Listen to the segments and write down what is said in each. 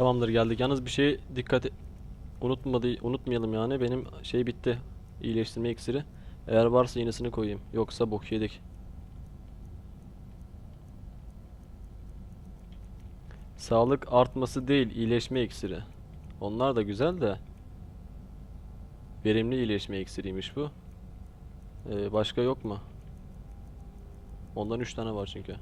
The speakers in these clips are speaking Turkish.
Tamamdır geldik. Yalnız bir şey dikkat e- unutmadı unutmayalım yani. Benim şey bitti. İyileştirme iksiri. Eğer varsa yenisini koyayım. Yoksa bok yedik. Sağlık artması değil, iyileşme iksiri. Onlar da güzel de. Verimli iyileşme iksiriymiş bu. Ee, başka yok mu? Ondan 3 tane var çünkü.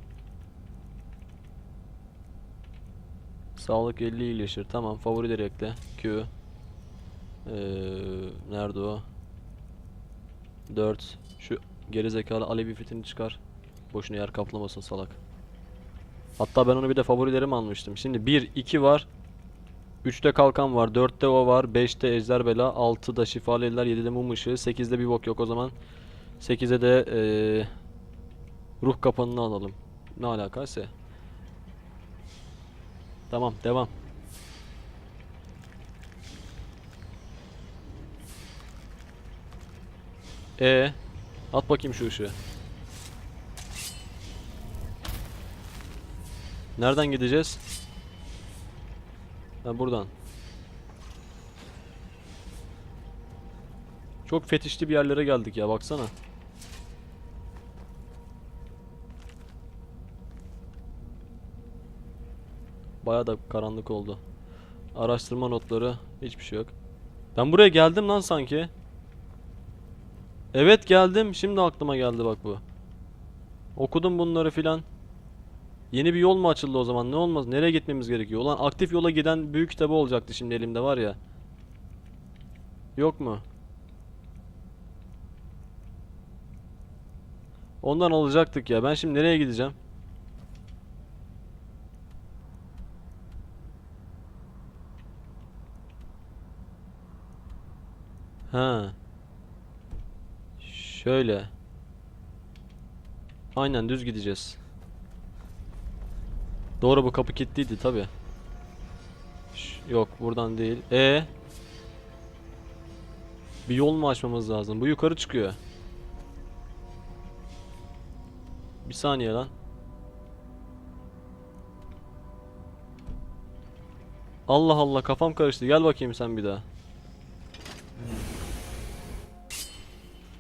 Sağlık 50 iyileşir. Tamam. Favorileri ekle. Q. Ee, nerede o? 4. Şu gerizekalı Alevi fitini çıkar. Boşuna yer kaplamasın salak. Hatta ben onu bir de favorilerim almıştım. Şimdi 1, 2 var. 3'te kalkan var. 4'te o var. 5'te ejder bela. 6'da şifalı eller. 7'de mum ışığı. 8'de bir bok yok o zaman. 8'e de ee, ruh kapanını alalım. Ne alakaysa. Tamam devam. E at bakayım şu ışığı. Nereden gideceğiz? Ha buradan. Çok fetişli bir yerlere geldik ya baksana. Baya da karanlık oldu. Araştırma notları hiçbir şey yok. Ben buraya geldim lan sanki. Evet geldim. Şimdi aklıma geldi bak bu. Okudum bunları filan. Yeni bir yol mu açıldı o zaman? Ne olmaz? Nereye gitmemiz gerekiyor? Ulan aktif yola giden büyük kitabı olacaktı şimdi elimde var ya. Yok mu? Ondan alacaktık ya. Ben şimdi nereye gideceğim? Ha. Şöyle. Aynen düz gideceğiz. Doğru bu kapı kilitliydi tabi. Yok buradan değil. E Bir yol mu açmamız lazım? Bu yukarı çıkıyor. Bir saniye lan. Allah Allah kafam karıştı. Gel bakayım sen bir daha.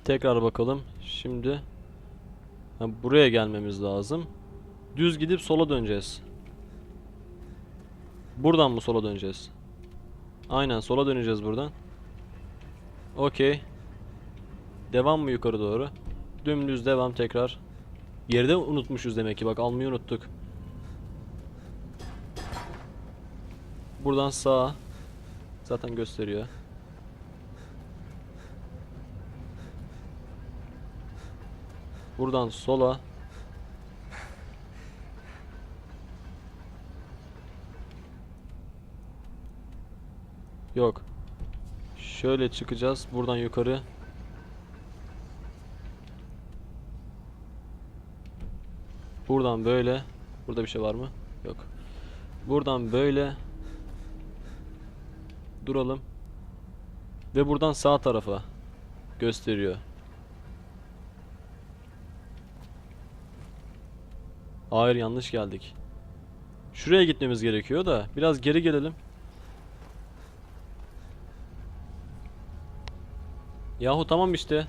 Tekrar bakalım. Şimdi ha, buraya gelmemiz lazım. Düz gidip sola döneceğiz. Buradan mı sola döneceğiz? Aynen sola döneceğiz buradan. Okey. Devam mı yukarı doğru? Dümdüz devam tekrar. Geride unutmuşuz demek ki bak almayı unuttuk. Buradan sağa. Zaten gösteriyor. Buradan sola. Yok. Şöyle çıkacağız. Buradan yukarı. Buradan böyle. Burada bir şey var mı? Yok. Buradan böyle. Duralım. Ve buradan sağ tarafa gösteriyor. Hayır yanlış geldik. Şuraya gitmemiz gerekiyor da biraz geri gelelim. Yahu tamam işte.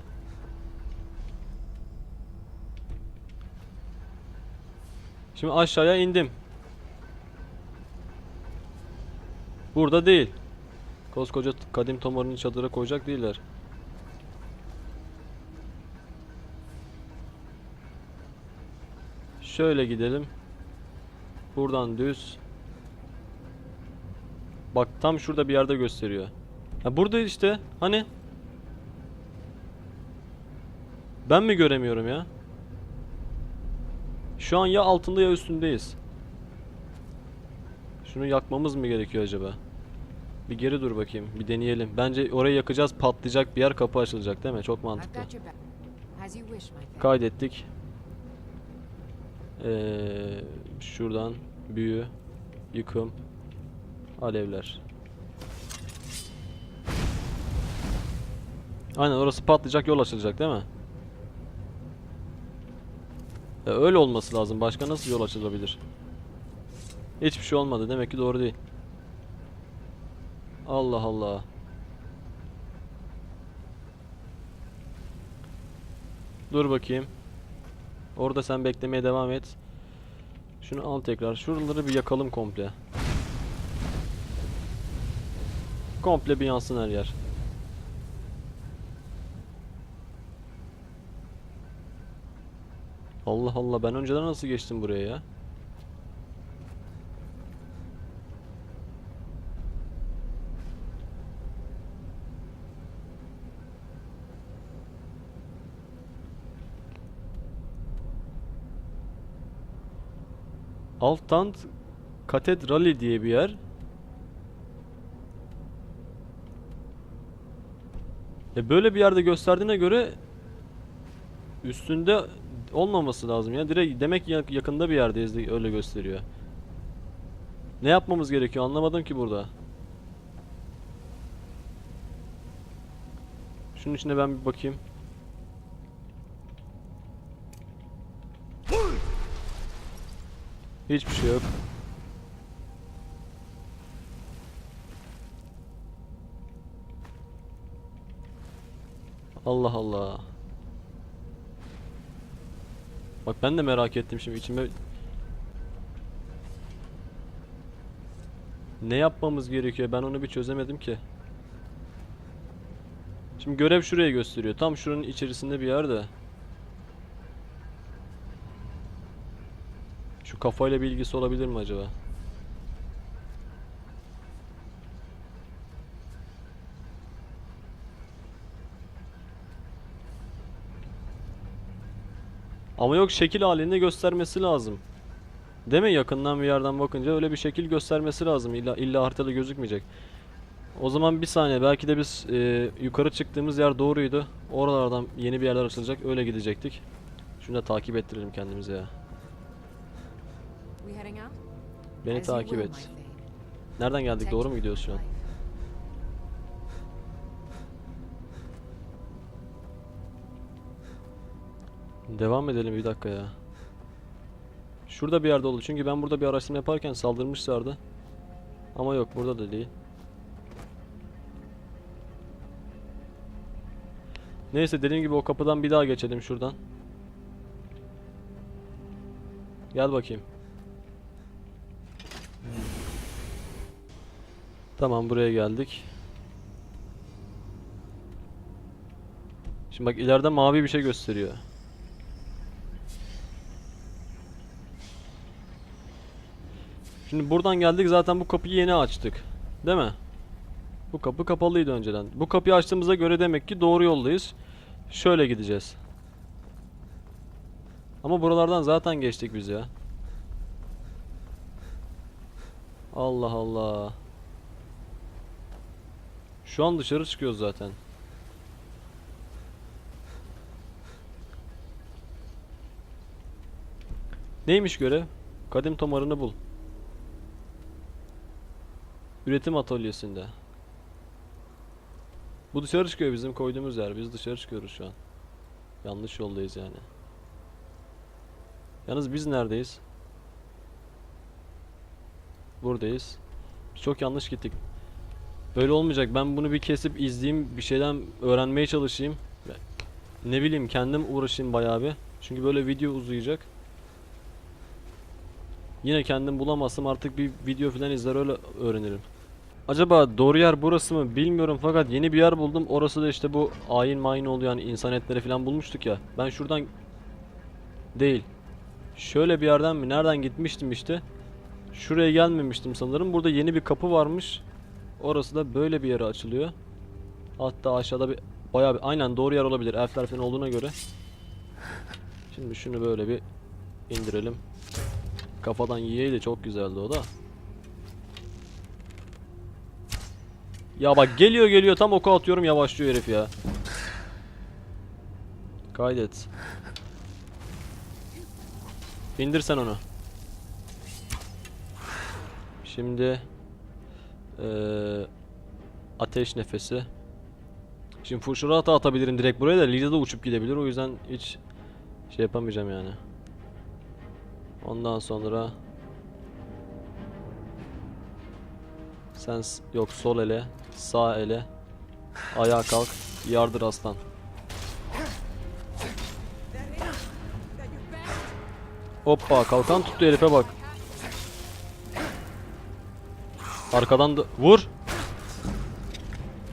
Şimdi aşağıya indim. Burada değil. Koskoca kadim tomarını çadıra koyacak değiller. Şöyle gidelim. Buradan düz. Bak tam şurada bir yerde gösteriyor. Ha burada işte. Hani? Ben mi göremiyorum ya? Şu an ya altında ya üstündeyiz. Şunu yakmamız mı gerekiyor acaba? Bir geri dur bakayım. Bir deneyelim. Bence orayı yakacağız. Patlayacak bir yer kapı açılacak değil mi? Çok mantıklı. got Ee, şuradan büyü, yıkım, alevler. Aynen orası patlayacak yol açılacak değil mi? Ya öyle olması lazım. Başka nasıl yol açılabilir? Hiçbir şey olmadı. Demek ki doğru değil. Allah Allah. Dur bakayım. Orada sen beklemeye devam et. Şunu al tekrar. Şuraları bir yakalım komple. Komple bir yansın her yer. Allah Allah ben önceden nasıl geçtim buraya ya? Altant Katedrali diye bir yer. E böyle bir yerde gösterdiğine göre üstünde olmaması lazım ya. Direkt demek yakında bir yerdeyiz de öyle gösteriyor. Ne yapmamız gerekiyor anlamadım ki burada. Şunun içine ben bir bakayım. Hiçbir şey yok. Allah Allah. Bak ben de merak ettim şimdi içime Ne yapmamız gerekiyor? Ben onu bir çözemedim ki. Şimdi görev şuraya gösteriyor. Tam şuranın içerisinde bir yerde. Kafayla bir ilgisi olabilir mi acaba? Ama yok şekil halinde göstermesi lazım. Değil mi? Yakından bir yerden bakınca öyle bir şekil göstermesi lazım. İlla, illa haritada gözükmeyecek. O zaman bir saniye. Belki de biz e, yukarı çıktığımız yer doğruydu. Oralardan yeni bir yerler açılacak. Öyle gidecektik. Şunu da takip ettirelim kendimize ya. We heading out? Beni takip et. Nereden geldik? Doğru mu gidiyoruz şu an? Devam edelim bir dakika ya. Şurada bir yerde oldu. Çünkü ben burada bir araştırma yaparken saldırmışlardı. Ama yok burada da değil. Neyse dediğim gibi o kapıdan bir daha geçelim şuradan. Gel bakayım. Tamam buraya geldik. Şimdi bak ileride mavi bir şey gösteriyor. Şimdi buradan geldik zaten bu kapıyı yeni açtık. Değil mi? Bu kapı kapalıydı önceden. Bu kapıyı açtığımıza göre demek ki doğru yoldayız. Şöyle gideceğiz. Ama buralardan zaten geçtik biz ya. Allah Allah. Şu an dışarı çıkıyoruz zaten. Neymiş görev? Kadim tomarını bul. Üretim atölyesinde. Bu dışarı çıkıyor bizim koyduğumuz yer. Biz dışarı çıkıyoruz şu an. Yanlış yoldayız yani. Yalnız biz neredeyiz? Buradayız. Çok yanlış gittik. Böyle olmayacak. Ben bunu bir kesip izleyeyim, bir şeyden öğrenmeye çalışayım. Ne bileyim kendim uğraşayım bayağı bir. Çünkü böyle video uzayacak. Yine kendim bulamazsam artık bir video falan izler öyle öğrenirim. Acaba doğru yer burası mı bilmiyorum fakat yeni bir yer buldum. Orası da işte bu ayin mayin oluyor yani insan etleri falan bulmuştuk ya. Ben şuradan değil. Şöyle bir yerden mi? Nereden gitmiştim işte. Şuraya gelmemiştim sanırım. Burada yeni bir kapı varmış. Orası da böyle bir yere açılıyor. Hatta aşağıda bir bayağı bir aynen doğru yer olabilir. Elfler falan olduğuna göre. Şimdi şunu böyle bir indirelim. Kafadan yiyeydi çok güzeldi o da. Ya bak geliyor geliyor tam oku atıyorum yavaşlıyor herif ya. Kaydet. İndir sen onu. Şimdi eee ateş nefesi. Şimdi fırçalı da atabilirim direkt buraya da Liza da uçup gidebilir o yüzden hiç şey yapamayacağım yani. Ondan sonra Sen yok sol ele, sağ ele. Ayağa kalk, yardır aslan. Hoppa kalkan tuttu herife bak. Arkadan da vur.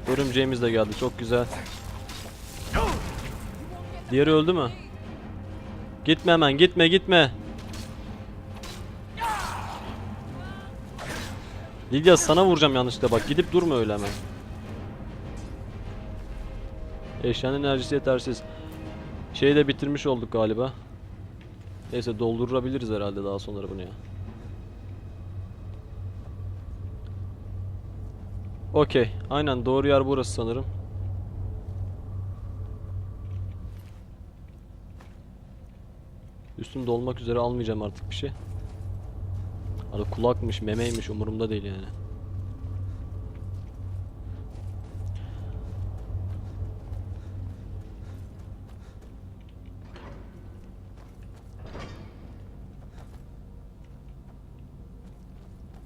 Örümceğimiz de geldi çok güzel. Diğeri öldü mü? Gitme hemen gitme gitme. Lidya sana vuracağım yanlışlıkla bak gidip durma öyle hemen. Eşyanın enerjisi yetersiz. Şeyi de bitirmiş olduk galiba. Neyse doldurabiliriz herhalde daha sonra bunu ya. Okey. Aynen doğru yer burası sanırım. Üstüm dolmak üzere almayacağım artık bir şey. Hani kulakmış, memeymiş umurumda değil yani.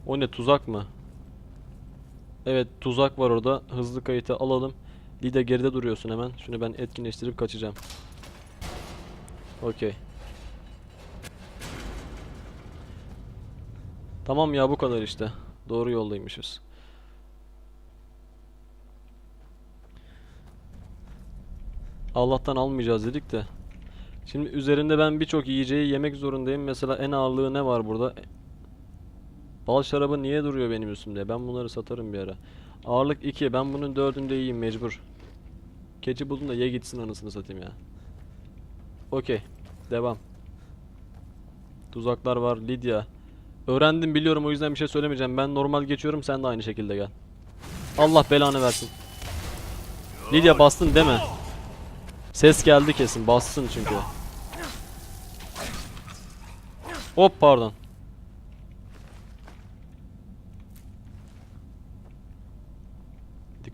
O ne tuzak mı? Evet tuzak var orada. Hızlı kayıtı alalım. Lide geride duruyorsun hemen. Şunu ben etkinleştirip kaçacağım. Okey. Tamam ya bu kadar işte. Doğru yoldaymışız. Allah'tan almayacağız dedik de. Şimdi üzerinde ben birçok yiyeceği yemek zorundayım. Mesela en ağırlığı ne var burada? Bal şarabı niye duruyor benim üstümde? Ben bunları satarım bir ara. Ağırlık 2. Ben bunun dördünde yiyeyim mecbur. Keçi buldum da ye gitsin anasını satayım ya. Okey. Devam. Tuzaklar var. Lidya. Öğrendim biliyorum o yüzden bir şey söylemeyeceğim. Ben normal geçiyorum sen de aynı şekilde gel. Allah belanı versin. Lidya bastın mi? Ses geldi kesin. Bassın çünkü. Hop pardon.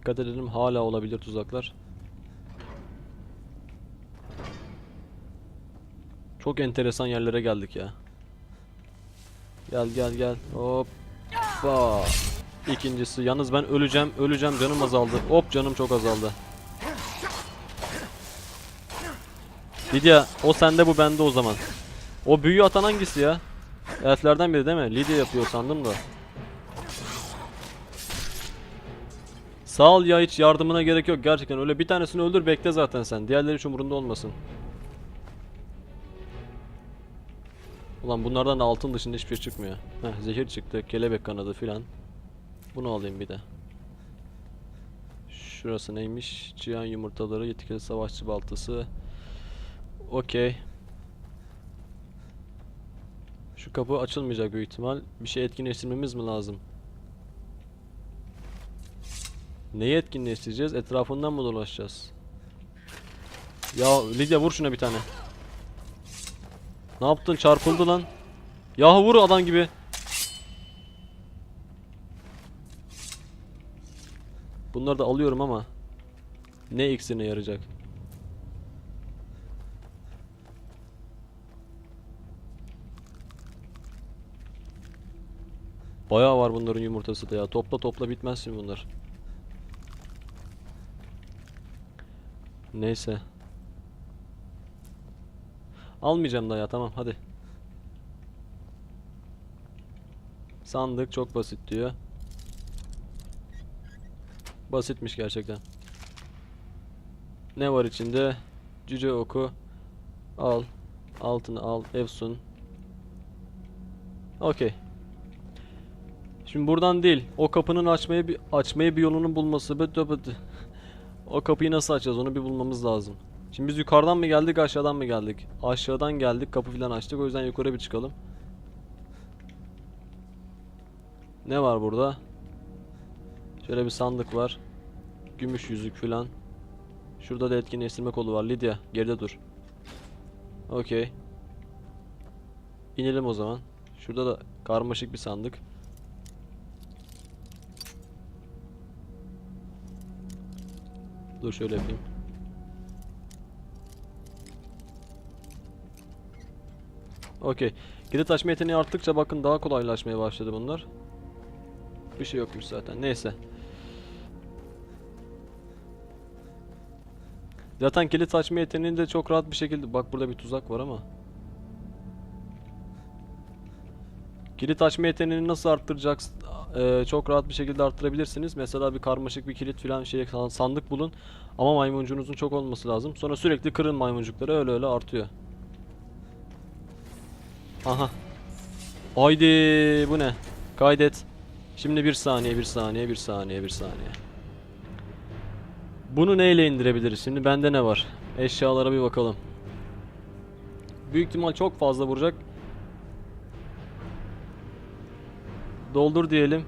Dikkat edelim hala olabilir tuzaklar. Çok enteresan yerlere geldik ya. Gel gel gel. Hoppa. İkincisi yalnız ben öleceğim. Öleceğim canım azaldı. Hop canım çok azaldı. Lidya o sende bu bende o zaman. O büyüyü atan hangisi ya? Elflerden biri değil mi? Lidya yapıyor sandım da. Sağ ol ya hiç yardımına gerek yok gerçekten öyle bir tanesini öldür bekle zaten sen diğerleri hiç umurunda olmasın. Ulan bunlardan da altın dışında hiçbir şey çıkmıyor. Heh zehir çıktı kelebek kanadı filan. Bunu alayım bir de. Şurası neymiş? Cihan yumurtaları, yetkili savaşçı baltası. Okey. Şu kapı açılmayacak büyük ihtimal. Bir şey etkinleştirmemiz mi lazım? Neyi etkinleştireceğiz? Etrafından mı dolaşacağız? Ya Lidya vur şuna bir tane. Ne yaptın? Çarpıldı lan. Ya vur adam gibi. Bunları da alıyorum ama ne iksirine yarayacak? Bayağı var bunların yumurtası da ya. Topla topla bitmez şimdi bunlar. Neyse. Almayacağım da ya tamam hadi. Sandık çok basit diyor. Basitmiş gerçekten. Ne var içinde? Cüce oku. Al. Altını al. Efsun. Okey. Şimdi buradan değil. O kapının açmaya bir açmaya bir yolunun bulması. Bıdı bıdı. O kapıyı nasıl açacağız onu bir bulmamız lazım. Şimdi biz yukarıdan mı geldik aşağıdan mı geldik? Aşağıdan geldik kapı filan açtık o yüzden yukarı bir çıkalım. Ne var burada? Şöyle bir sandık var. Gümüş yüzük filan. Şurada da etkinleştirme kolu var. Lidya geride dur. Okey. İnelim o zaman. Şurada da karmaşık bir sandık. Dur şöyle yapayım. Okey. Kilit açma yeteneği arttıkça bakın daha kolaylaşmaya başladı bunlar. Bir şey yokmuş zaten. Neyse. Zaten kilit açma yeteneğini de çok rahat bir şekilde... Bak burada bir tuzak var ama. Kilit açma yeteneğini nasıl arttıracaksın? Ee, çok rahat bir şekilde arttırabilirsiniz. Mesela bir karmaşık bir kilit falan şey sandık bulun. Ama maymuncunuzun çok olması lazım. Sonra sürekli kırın maymuncukları öyle öyle artıyor. Aha. Haydi bu ne? Kaydet. Şimdi bir saniye, bir saniye, bir saniye, bir saniye. Bunu neyle indirebiliriz? Şimdi bende ne var? Eşyalara bir bakalım. Büyük ihtimal çok fazla vuracak. Doldur diyelim.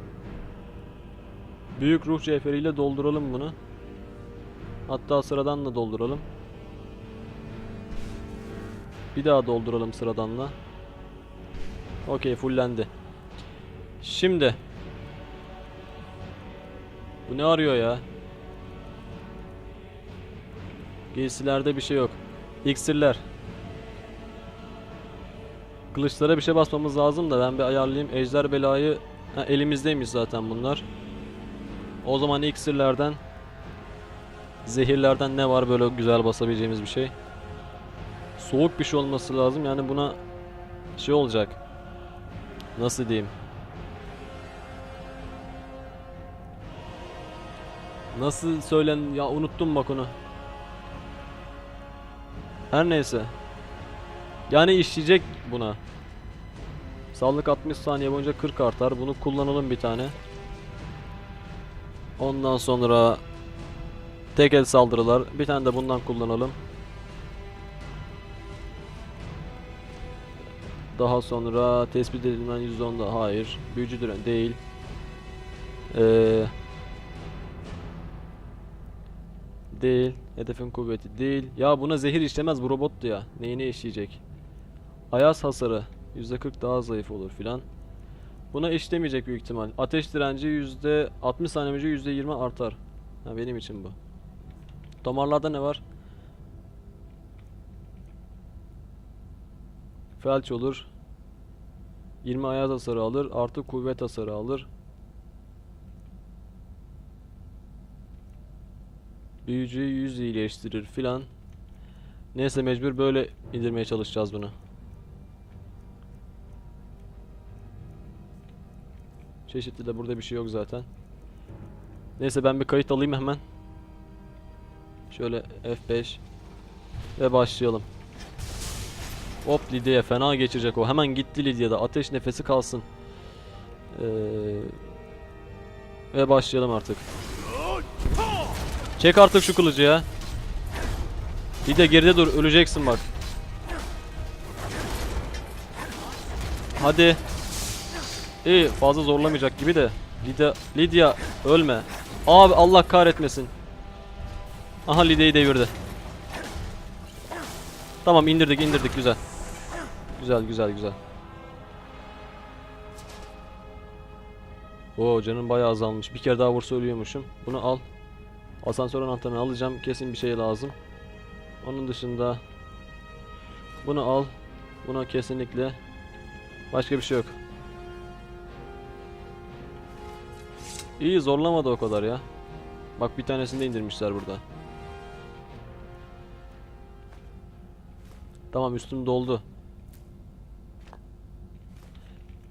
Büyük ruh cevheriyle dolduralım bunu. Hatta sıradan da dolduralım. Bir daha dolduralım sıradanla. Okey fullendi. Şimdi. Bu ne arıyor ya? Giysilerde bir şey yok. İksirler. Kılıçlara bir şey basmamız lazım da ben bir ayarlayayım. Ejder belayı ha, elimizdeymiş zaten bunlar. O zaman iksirlerden zehirlerden ne var böyle güzel basabileceğimiz bir şey? Soğuk bir şey olması lazım. Yani buna şey olacak. Nasıl diyeyim? Nasıl söylen ya unuttum bak onu. Her neyse. Yani işleyecek buna. Sağlık 60 saniye boyunca 40 artar. Bunu kullanalım bir tane. Ondan sonra tek el saldırılar. Bir tane de bundan kullanalım. Daha sonra tespit edilen %10'da hayır. Büyücü diren değil. Ee, değil. Hedefin kuvveti değil. Ya buna zehir işlemez bu robottu ya. Neyine işleyecek? Ayaz hasarı %40 daha zayıf olur filan. Buna işlemeyecek büyük ihtimal. Ateş direnci %60 saniye boyunca %20 artar. Ha benim için bu. Damarlarda ne var? Felç olur. 20 ayaz hasarı alır. Artı kuvvet hasarı alır. Büyücüyü 100 iyileştirir filan. Neyse mecbur böyle indirmeye çalışacağız bunu. Çeşitli de burada bir şey yok zaten. Neyse ben bir kayıt alayım hemen. Şöyle F5 ve başlayalım. Hop Lidya'ya fena geçecek o. Hemen gitti Lidya'da. Ateş nefesi kalsın. Ee, ve başlayalım artık. Çek artık şu kılıcı ya. Lidya geride dur. Öleceksin bak. Hadi. İyi fazla zorlamayacak gibi de. Lidya, Lidya ölme. Abi Allah kahretmesin. Aha Lidya'yı devirdi. Tamam indirdik indirdik güzel. Güzel güzel güzel. Oo canım bayağı azalmış. Bir kere daha vursa ölüyormuşum. Bunu al. Asansör anahtarını alacağım. Kesin bir şey lazım. Onun dışında bunu al. Buna kesinlikle başka bir şey yok. İyi zorlamadı o kadar ya. Bak bir tanesini de indirmişler burada. Tamam üstüm doldu.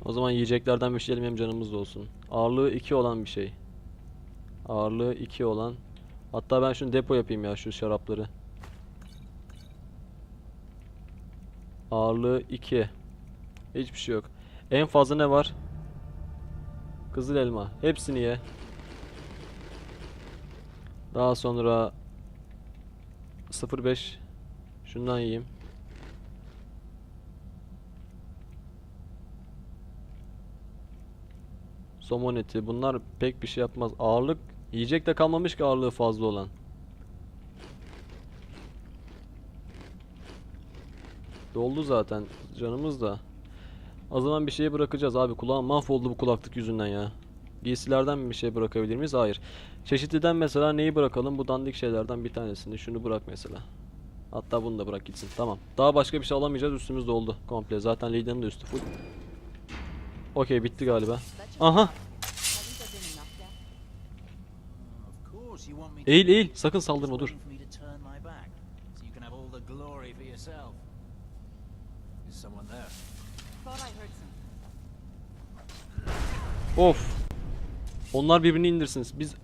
O zaman yiyeceklerden bir şey yiyelim hem canımız olsun. Ağırlığı 2 olan bir şey. Ağırlığı 2 olan. Hatta ben şunu depo yapayım ya şu şarapları. Ağırlığı 2. Hiçbir şey yok. En fazla ne var? Kızıl elma. Hepsini ye. Daha sonra 05 şundan yiyeyim. Somon eti. Bunlar pek bir şey yapmaz. Ağırlık yiyecek de kalmamış ki ağırlığı fazla olan. Doldu zaten canımız da. O zaman bir şey bırakacağız abi. Kulağım mahvoldu bu kulaklık yüzünden ya. Giysilerden bir şey bırakabilir miyiz? Hayır. Çeşitliden mesela neyi bırakalım? Bu dandik şeylerden bir tanesini. Şunu bırak mesela. Hatta bunu da bırak gitsin. Tamam. Daha başka bir şey alamayacağız. Üstümüz doldu. Komple. Zaten liderin de üstü full. Okey bitti galiba. Aha. Eğil eğil. Sakın saldırma dur. Of. Onlar birbirini indirsin. Biz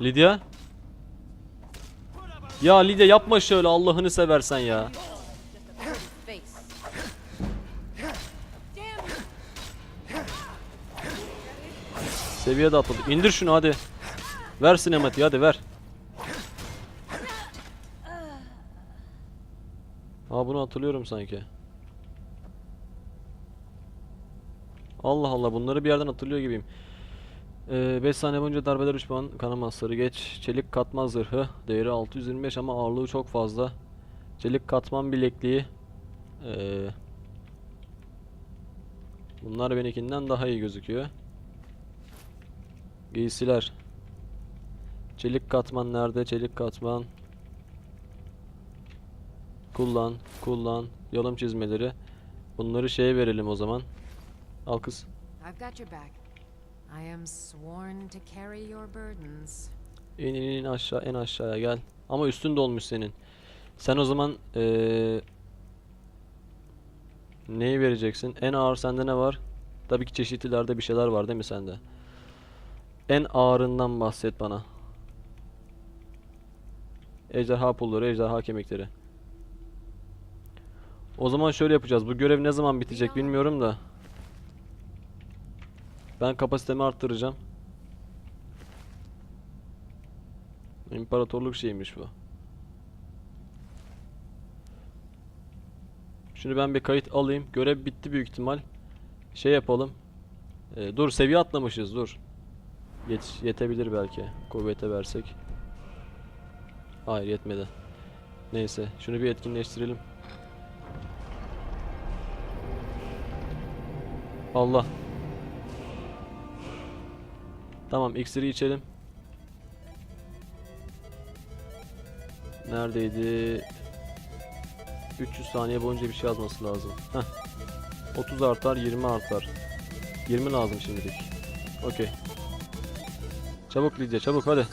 Lidya? Ya Lidya yapma şöyle Allah'ını seversen ya. Seviye de atladık. İndir şunu hadi. Ver sinematiği hadi ver. Ha bunu hatırlıyorum sanki. Allah Allah bunları bir yerden hatırlıyor gibiyim. 5 saniye boyunca darbeler 3 puan kanama sarı geç. Çelik katman zırhı değeri 625 ama ağırlığı çok fazla. Çelik katman bilekliği. Ee, bunlar benimkinden daha iyi gözüküyor. Giysiler. Çelik katman nerede? Çelik katman. Kullan, kullan. Yalım çizmeleri. Bunları şeye verelim o zaman. Al kız. I've got your back. I am sworn to carry your burdens. İn in in aşağı en aşağıya gel. Ama üstün dolmuş senin. Sen o zaman eee neyi vereceksin? En ağır sende ne var? Tabii ki çeşitlilerde bir şeyler var değil mi sende? En ağırından bahset bana. Ejderha pulları, ejderha kemikleri. O zaman şöyle yapacağız. Bu görev ne zaman bitecek bilmiyorum da. Ben kapasitemi arttıracağım. İmparatorluk şeymiş bu. Şunu ben bir kayıt alayım. Görev bitti büyük ihtimal. Şey yapalım. Ee, dur seviye atlamışız dur. Yet yetebilir belki. Kuvvete versek. Hayır yetmedi. Neyse şunu bir etkinleştirelim. Allah. Tamam iksiri içelim. Neredeydi? 300 saniye boyunca bir şey yazması lazım. Heh. 30 artar, 20 artar. 20 lazım şimdilik. Okey. Çabuk Lidya, çabuk hadi.